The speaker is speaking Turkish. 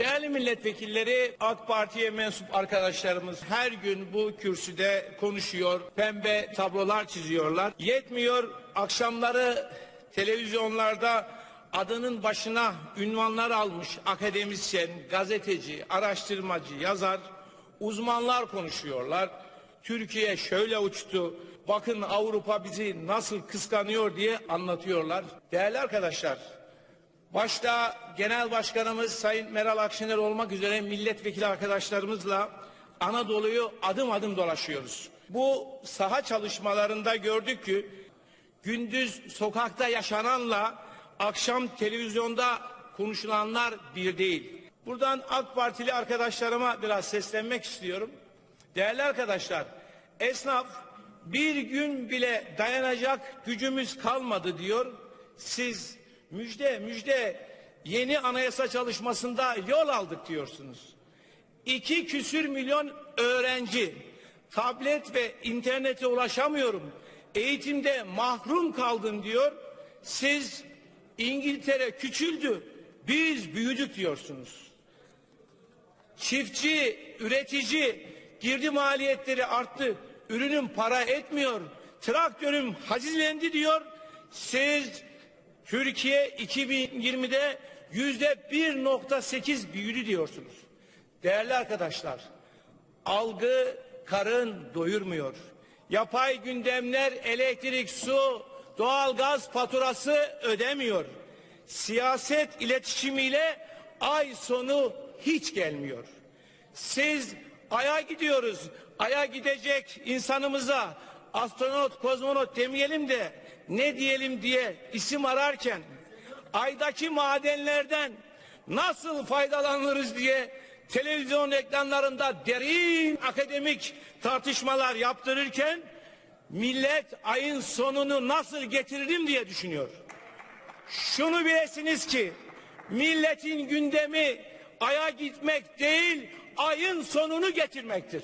Değerli milletvekilleri, AK Parti'ye mensup arkadaşlarımız her gün bu kürsüde konuşuyor, pembe tablolar çiziyorlar. Yetmiyor, akşamları televizyonlarda adının başına ünvanlar almış akademisyen, gazeteci, araştırmacı, yazar, uzmanlar konuşuyorlar. Türkiye şöyle uçtu, bakın Avrupa bizi nasıl kıskanıyor diye anlatıyorlar. Değerli arkadaşlar, Başta Genel Başkanımız Sayın Meral Akşener olmak üzere milletvekili arkadaşlarımızla Anadolu'yu adım adım dolaşıyoruz. Bu saha çalışmalarında gördük ki gündüz sokakta yaşananla akşam televizyonda konuşulanlar bir değil. Buradan AK Partili arkadaşlarıma biraz seslenmek istiyorum. Değerli arkadaşlar, esnaf bir gün bile dayanacak gücümüz kalmadı diyor. Siz müjde müjde yeni anayasa çalışmasında yol aldık diyorsunuz. İki küsür milyon öğrenci tablet ve internete ulaşamıyorum. Eğitimde mahrum kaldım diyor. Siz İngiltere küçüldü, biz büyüdük diyorsunuz. Çiftçi, üretici girdi maliyetleri arttı. Ürünüm para etmiyor. Traktörüm hacizlendi diyor. Siz Türkiye 2020'de yüzde 1.8 büyüdü diyorsunuz. Değerli arkadaşlar, algı karın doyurmuyor. Yapay gündemler elektrik, su, doğalgaz faturası ödemiyor. Siyaset iletişimiyle ay sonu hiç gelmiyor. Siz aya gidiyoruz. Aya gidecek insanımıza astronot, kozmonot demeyelim de ne diyelim diye isim ararken aydaki madenlerden nasıl faydalanırız diye televizyon ekranlarında derin akademik tartışmalar yaptırırken millet ayın sonunu nasıl getiririm diye düşünüyor. Şunu bilesiniz ki milletin gündemi aya gitmek değil ayın sonunu getirmektir.